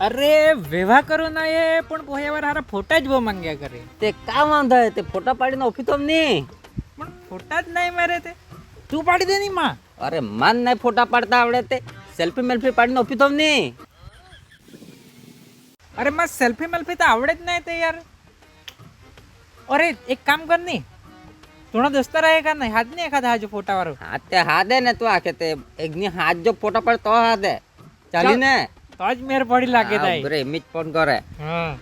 અરે વેવા કરો ના એ પણ પોહે વાર હારા ફોટા જ બહુ માંગ્યા કરે. તે કા વાંધો હે? તે ફોટા પાડીને ઓફી તો નહીં પણ ફોટા જ નહીં મારે તે. તું પાડી દે ની માં. અરે મન નહીં ફોટા પાડતા આવડે તે. સેલ્ફી મેલ્ફી પાડીને ઓફી તો નહીં અરે માં સેલ્ફી મેલ્ફી તો આવડે જ નહીં તે યાર. અરે એક કામ કરની. થોડા દોસ્તાર આયે કા નહીં? હાથ નહીં એખાદ હાજો ફોટા વાળો હાથે તે હા દે ને તું આખે તે. એકની હાથ જો ફોટા પાડે તો હા દે ચાલી. ને. તો જ મેર પડી લાગે થાય બરે એમ જ ફોન કરે. હા.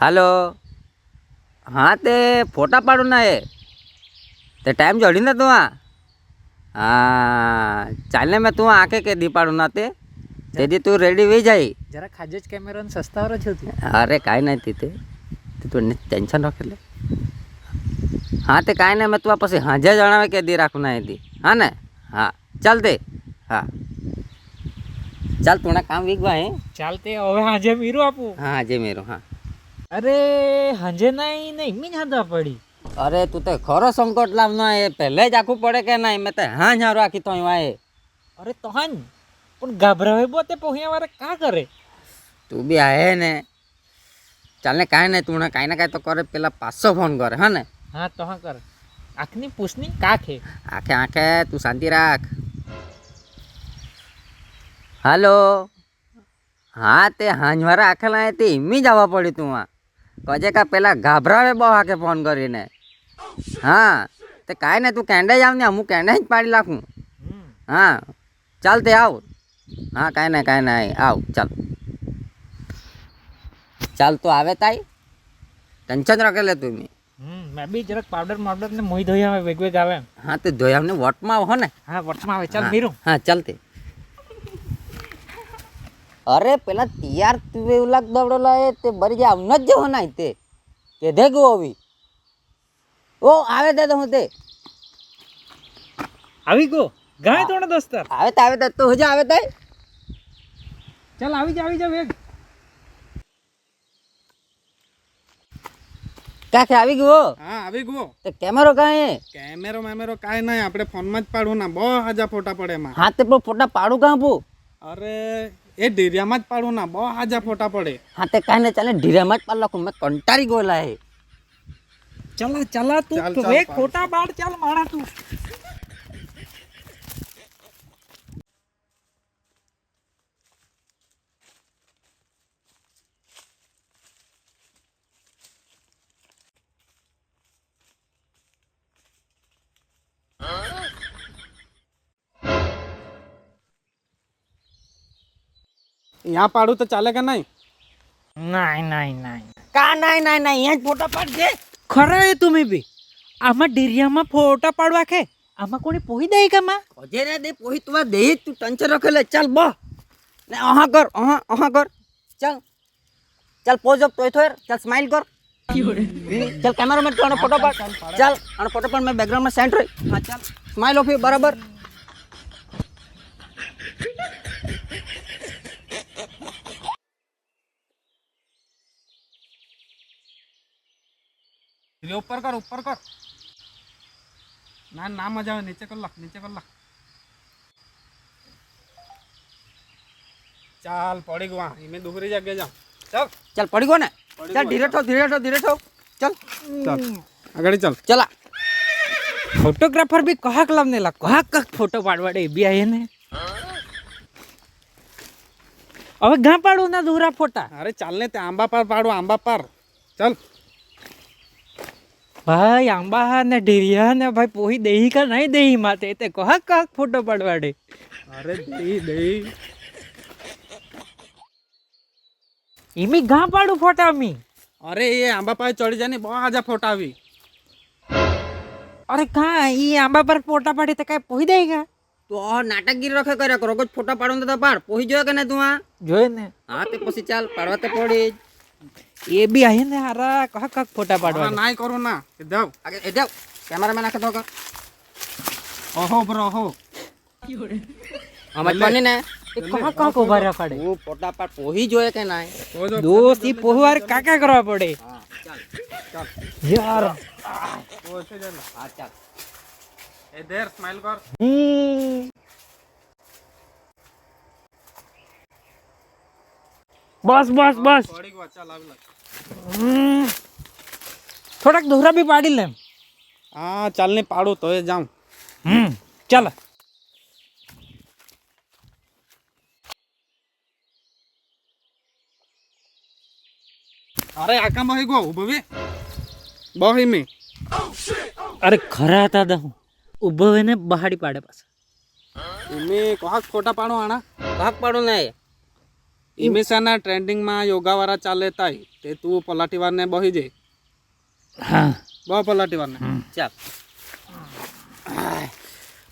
હાલો. હા તે ફોટા પાડું ના એ. તે ટાઈમ જોડી ને તું આ? હા ચાલને મેં તું આંખે કે દી પાડું ના તે. તેથી તું રેડી વહી જાય. જરા ખાજે જ કેમેરો ને સસ્તા વાળો છે તું. અરે કાંઈ નથી તે તે. તું ટેન્શન રાખ એટલે હા તે કાંઈ ને મેં તું પછી હાજે જણાવે કે દી રાખું ના એથી હા ને? હા ચાલ તે હા. ચાલ તું કામ વીગવા હે. ચાલ તે હવે હાજે મીરું આપું. હા હાજે મીરું હા. અરે હાજે નહીં નહીં મી હાદા પડી. અરે તું તે ખરો સંકટ લાવનો એ પહેલે જ આખું પડે કે નહીં? મેં તે હા ઝારું આખી તો એ અરે તો હા પણ ગાભરાવે બો તે પોહિયા વારે કા કરે? તું બી આહે ને. ચાલ ને કાંઈ નહીં તું ને કાંઈ ને કાંઈ તો કરે. પેલા પાછો ફોન કરે હા ને? હા તો હા કર આંખની પૂછની કા ખે આંખે આંખે તું શાંતિ રાખ હાલો હા તે હાંજવારા આખેલા તે એમી જ આવવા પડ્યું તું આ કજે કા પેલા ગાભરાવે બહુ આખે ફોન કરીને હા તે કાંઈ નહીં તું કેન્ડે જ આવ ને હું કેન્ડે જ પાડી નાખું હમ હા ચાલ તે આવ હા કાંઈ નહીં કાંઈ નહીં આવ ચાલ ચાલ તો આવે તાઈ ટેન્શન રાખેલે તું મેં હમ મેં બી જરાક પાવડર માવડર ને મોઈ ધોઈ આવે વેગ વેગ આવે હા તે વોટમાં આવ હો ને. હા વટમાં આવે. ચાલ મીરું. હા ચાલ તે. અરે પેલા તૈયાર તુવે ઉલાક દવડેલા એ તે બરી જાય ન જ હો નાય તે. કે દે ગો આવી. ઓ આવે દે તો હું તે. આવી ગયો? ગાય તોણ દોસ્તર. આવે તો આવે તો તું હજા આવે તો. ચાલ આવી જા આવી જા વેગ. કાકે આવી ગયો? હા આવી ગયો. તો કેમેરો કાંઈ? કેમેરો મેમેરો કાંઈ નહીં આપણે ફોનમાં જ પાડવું ના બહુ હાજા ફોટા પડે એમાં. હા તે ફોટા પાડું કાં પો અરે એ ઢીરિયામાં જ પાડવું ના બહુ હાજા ફોટા પડે. હા તે કાંઈ ને ચાલે ઢીરામાં જ પાડ લખું મેં કંટારી ગયેલા હે. ચલા ચલા તું પાડ. ખોટા બાળ ચાલ માણા તું. અહીંયા પાડું તો ચાલે કે નહીં નહીં નહીં નહીં કા નાય નાય નાય અહીંયા જ ફોટા પાડજે ખરા એ તમે બી આમાં ડેરિયામાં ફોટા પાડવા કે આમાં કોણી પોહી દે કે માં ખોજે રે દે પોહી તું દે તું ટંચર રખેલે ચાલ બહ ને અહા કર અહા અહા કર ચાલ ચાલ પોઝ અપ તોય થોર ચાલ સ્માઈલ કર ચાલ કેમેરામેન તું ફોટો પાડ ચાલ અને ફોટો પણ મેં બેકગ્રાઉન્ડમાં સેન્ટ રહી હા ચાલ સ્માઈલ ઓફ બરાબર ધીરે ઉપર કર ઉપર કર. ના ના મજા આવે નીચે કર લખ નીચે કર લખ. ચાલ પડી ગયો એમે દુસરી જગ્યાએ જાઉં. ચાલ. ચાલ પડી ગયો ને? ચાલ. ધીરે ઠો ધીરે ઠો ધીરે ઠો ચાલ. ચાલ. આગળ ચાલ. ચલા ફોટોગ્રાફર બી કહક લાવને લા કહક કહક ફોટો પાડવાડે દે બી આયે ને હવે ઘા પાડું ના દૂરા ફોટા. અરે ચાલ ને તે આંબા પાર પાડો આંબા પાર. ચાલ. ભાઈ આંબા ને ઢીરિયા ને ભાઈ પોહી દેહી કા નહીં દેહી માતે? તે કહક કહક ફોટો પાડવા દે અરે દેહી દેહી. ઈમી ગા પાડું ફોટા મી? અરે એ આંબા પાસે ચડી જાય ને બહુ આજા ફોટા આવી. અરે કા ઈ આંબા પર ફોટા પાડી તે કાંઈ પોહી દેઈ ગા? તો નાટકગીરી રખે કર્યા કરો રોજ ફોટા પાડો તો પાડ. પોહી જોયો કે ને તું આ? જોયે ને. હા તે પછી ચાલ પાડવા તો પડી જ. એ બી આયે ને હારા કહક કહક ફોટા પાડવા હા, નાય કરું ના. એ જાવ આગળ એ જાવ કેમેરામેન આખે તો કર. ઓહો બ્રો ઓહો. અમે કોની ને એ કહક કહક ઊભા રહ્યા પાડે. તું ફોટા પાડ પોહી જોયે કે ના તો જો દોસ્ત ઈ પોહવાર કાકા કરવા પડે. હા ચાલ ચાલ. યાર. તો છે ચાલ. હા ચાલ. એ ધેર સ્માઈલ કર. બસ બસ બસ. થોડાક દોરા બી પાડી લે હા ચાલ ને પાડું તો એ જાઉં. હમ ચાલ. અરે આકા મહી ગો ઊભો બી બહી મે. અરે ખરા હતા દા ઊભો ને બહાડી પાડે પાછા. ઇમે કોહાક ખોટા પાડો આણા. ભાગ પાડું ને. ઇમે ટ્રેન્ડિંગમાં ટ્રેન્ડિંગ યોગા વાળા ચાલે તાઈ તે તું પલાટીવાર ને બહી જઈ હા. બહુ પલાટીવાર ને ચાલ.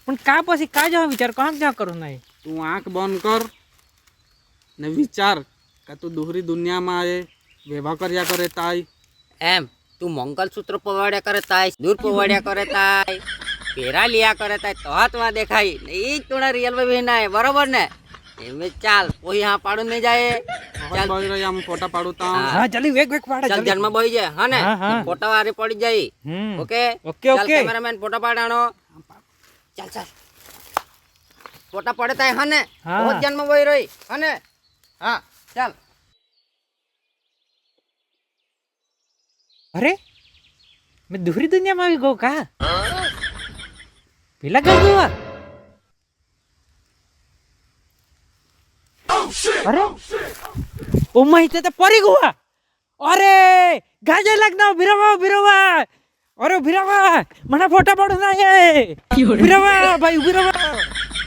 પણ કા પછી કા જવા વિચાર કાં ક્યાં કરું નહીં? તું આંખ બંધ કર ને વિચાર કે તું દુહરી દુનિયામાં આવે વેવા કર્યા કરે તાઈ એમ તું મંગલસૂત્ર પવાડ્યા કરે તાય દૂર પવાડ્યા કરે તાય પેરા લિયા કરે તાય તો હાથમાં દેખાય ને ઈ જ તું રિયલમાં વિનાય બરોબર ને? એમ ચાલ કોઈ હા પાડો નહીં જાય. ચાલ. બહી રહી આમ ફોટા પાડું તા. હા. ચાલી વેગ વેગ પાડે ચાલ જલ્દી. જન્મ બોઈ જાય હા ને. ફોટા વારે પડી જાય. ઓકે? ઓકે, ચાલ ઓકે. કેમેરામેન ફોટા પાડાણો. ચાલ ચાલ. ફોટા પડે તાય હા ને. બહુ જન્મ બોઈ રહી હા ને? હા ચાલ. અરે મેં દુહરી દુનિયામાં આવી ગયો કા? પેલા ગયો? અરે! ઓ માહિતી તે પરી ગયો અરે! ગાજે લગ્ન ભીરવા ભીરવા! અરે ભીરવા! મને ફોટા પડો ના એ! ભીરવા ભાઈ ભીરવા!